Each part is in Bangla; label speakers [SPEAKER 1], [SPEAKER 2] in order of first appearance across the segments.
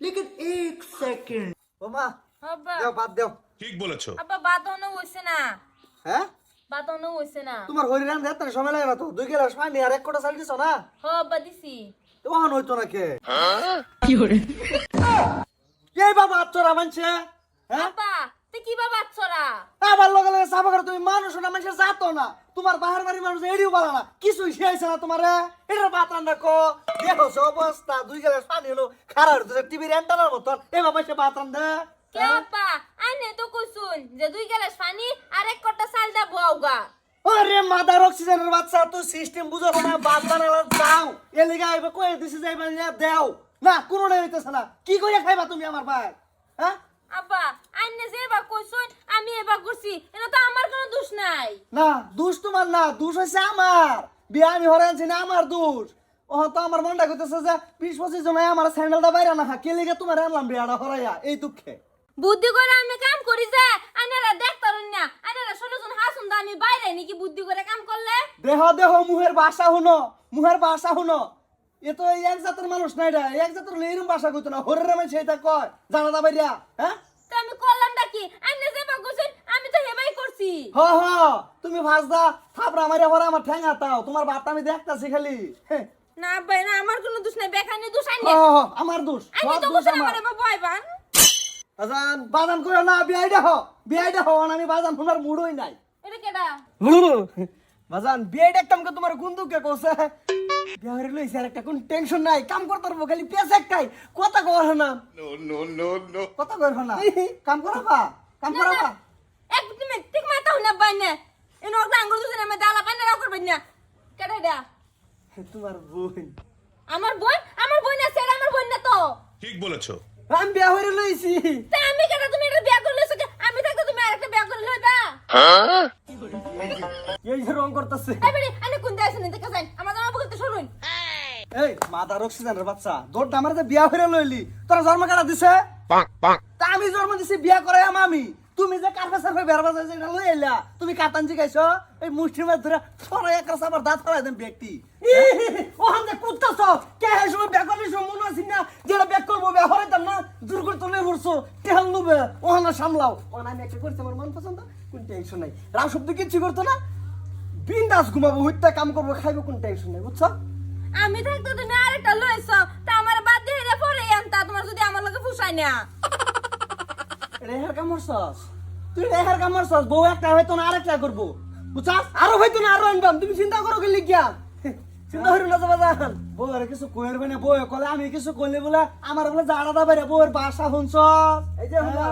[SPEAKER 1] लेकिन एक सेकंड
[SPEAKER 2] বোমা
[SPEAKER 3] আব্বা
[SPEAKER 2] দেও বাদ দেও
[SPEAKER 4] ঠিক বলেছো
[SPEAKER 3] আব্বা বাদনও হইছে না
[SPEAKER 2] হ্যাঁ
[SPEAKER 3] বাদনও হইছে না
[SPEAKER 2] তোমার হরিরান দেখতে সময় লাগে না তো দুই গেলাস পানি আর এক কোটা চাল দিছ না
[SPEAKER 3] হ আব্বা দিছি
[SPEAKER 2] তখন হইতো না কে এই বাবা আচ্ছরা মানছে হ্যাঁ
[SPEAKER 3] আব্বা তুই কি বাবা বাচ্চরা
[SPEAKER 2] আবার লগে লগে সাফা করে তুমি মানুষ না মানুষের জাতো না তোমার বাহার বাড়ির মানুষ এড়িও বলা না কিছু শিয়াইছে না তোমারে এটার বাত রান্না কো দেখো সে অবস্থা দুই গেলে পানি হলো টিভির এন্টানার মতন। এই বাবা সে রান্ধে
[SPEAKER 3] কে আইনে তো কইছুন যে দুই গ্লাস পানি আর এক কটা চাল দা বউগা
[SPEAKER 2] আরে মাদার অক্সিজেনের বাচ্চা তুই সিস্টেম বুঝো না বাদ বানালা যাও এ লিগা আইবে কই দিছি যাইবা না দেও। না কোনো নাই হইতেছে না। কি কইয়া খাইবা তুমি আমার ভাই? হ্যাঁ?
[SPEAKER 3] আব্বা আইনে যে এবার কইছুন আমি এবার করছি। এটা তো আমার কোনো দোষ নাই।
[SPEAKER 2] না দোষ তোমার না দোষ হয়েছে আমার। বিয়া আমি হরে আনছি না আমার দোষ। ও তো আমার মনটা করতেছে যে বিশ পঁচিশ জন আমার স্যান্ডেলটা বাইরে না কে লিগে তোমার আনলাম বিয়াটা হরাইয়া এই দুঃখে।
[SPEAKER 3] বুদ্ধি করে আমি কাম করি যে আইনারা দেখতারুন না আইনারা ষোলো জন হাসুন দা আমি বাইরে নাকি বুদ্ধি করে কাম করলে?
[SPEAKER 2] দেহ দেহ মুহের ভাষা শুনো মুহের ভাষা শুনো এ তো এক জাতের মানুষ নাই রে এক জাতের হলে এরকম ভাষা কইতো না হরে রামে সেটা কয় জানা দা বাইরিয়া হ্যাঁ?
[SPEAKER 3] তো আমি করলাম নাকি আইনে যে কইছুন আমি তো হেবাই করছি।
[SPEAKER 2] হ হ তুমি ভাজদা থাপড়া মারিয়া পরে আমার ঠ্যাং হাতাও তোমার বাপটা আমি দেখতাছি খালি
[SPEAKER 3] না ভাই না আমার কোনো দোষ নাই বেখানি দোষ
[SPEAKER 2] হ,
[SPEAKER 3] আইনে
[SPEAKER 2] হ, হ, আমার দোষ সব
[SPEAKER 3] তো
[SPEAKER 2] দোষ আমার।
[SPEAKER 3] আমার এবার বয়বান
[SPEAKER 2] বাজান বাজান করো না বিয়াইডা হ বিয়াইডা হ আমি বাজান শোনার মুডই নাই।
[SPEAKER 3] এটা কেডা?
[SPEAKER 2] বাজান বিয়াইডা একদম কে তোমার কোন দুঃখে কোসে বিয়া হইরে লইছে আর একটা কোন টেনশন নাই কাম করতে পারব খালি পেছ একটাই কথা কর না।
[SPEAKER 4] নো নো নো নো
[SPEAKER 2] কথা কর না। কাম করাবা কাম করাবা
[SPEAKER 3] না, এক তুমি ঠিক মাথা হইনা বাইনে। এনো আঙ্গুল দুজনে আমি দালা রাও করবেন না। কেডা
[SPEAKER 2] তোমার বোন।
[SPEAKER 3] আমার বোন? আমার বোন আছে আমার বোন না তো।
[SPEAKER 4] ঠিক বলেছ।
[SPEAKER 2] আমি বিয়া হইরে লইছি।
[SPEAKER 3] তা আমি কেডা তুমি এটা বিয়া করে লইছো? আমি থাকতে তুমি আরেকটা বিয়া করে লইবা।
[SPEAKER 2] এই যে রং করতেছে।
[SPEAKER 3] আনে কোন দেশ নেই দেখা যায় আমার জামা বলতে শুনুন
[SPEAKER 2] এই মাদার অক্সিজেনের বাচ্চা আমার যে বিয়া হইরে লইলি তোরা জন্ম কাটা দিছে?
[SPEAKER 4] পাক পাক।
[SPEAKER 2] তা আমি জন্ম দিছি বিয়া করে আমি তুমি যে কারফেসার হয়ে বেরবা যাইছে এটা লই এলা তুমি কাতান জিগাইছো এই মুষ্টির মধ্যে ধরে ছড়া এক রাস আবার দাঁত ফলাই দেন ব্যক্তি। ও হামদে কুত্তাছ কে হে সময় করলি সময় মনে আছিস না? যেটা বিয়া করব বিয়া হরাইতাম না দূর করে তোলে ভরছো টেহাল লুবে ও হানা সামলাও। ও না আমি একটা করছি আমার মন পছন্দ কোন টেনশন নাই। রাম শব্দ কিচ্ছু করতো না বিন্দাস ঘুমাবো হইতে কাম করব খাইবো কোন টেনশন নাই বুঝছ?
[SPEAKER 3] আমি থাকতে তুমি আরেকটা লইছো তা আমার বাদ দিয়ে পরে আনতা তোমার যদি আমার লগে ফুসাই না।
[SPEAKER 2] রেহার কামড়ছস তুই রেহার কামড়ছস বউ একটা হয়তো না আরেকটা করব। বুঝছাস? আরও হয়তো না আরও আনবাম। তুমি চিন্তা করো কি লিখিয়া? চিন্তা করি না তো বাজান বউ কিছু কইর না বউ কলে আমি কিছু কইলে বলে আমার বলে জাড়া দা বাইরে। বউয়ের বাসা শুনছ? এই যে হলো।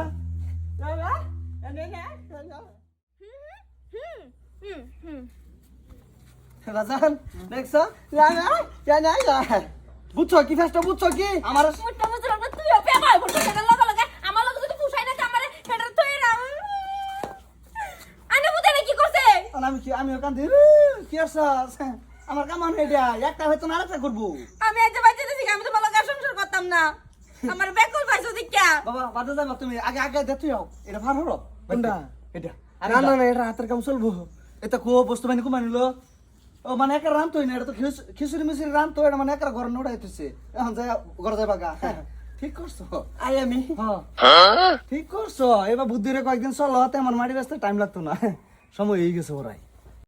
[SPEAKER 3] হুম হুম
[SPEAKER 2] বাজান দেখছ? না না না না না বুঝছ কি ফেস্টা? বুঝছ কি? আমার
[SPEAKER 3] মুটটা পেপার করতে সেটা লগে লগে আমার লগে যদি ফুসাই না আমার সেটা তুই না আনে বুঝে না কি করছে
[SPEAKER 2] আমি ওখান থেকে কি করছস আমার কামান এটা একটা হয়তো না আরেকটা করব।
[SPEAKER 3] আমি আজ বাচ্চা দিছি আমি তোমার লগে সংসার করতাম না। আমার বেকুল পাইছো দেখা
[SPEAKER 2] বাবা বাদে যাবা তুমি আগে আগে দে তুই এটা ভালো হলো? কোনটা?
[SPEAKER 4] এটা।
[SPEAKER 2] না না না এটা হাতের কাম চলবো। এটা কো বস্তু বাহিনী কো মানিলো ও মানে একা রান তো না এটা তো খিচুড়ি মিচুড়ি রান তো এটা মানে একা ঘর নোড়াই তুইছে এখন যাই ঘর যাই বাগা। ঠিক করছ? আই আমি ঠিক করছ? এবার বুদ্ধি রে কয়েকদিন চলো তেমন মাটি ব্যস্ত টাইম লাগতো না। সময় হয়ে গেছে ওরাই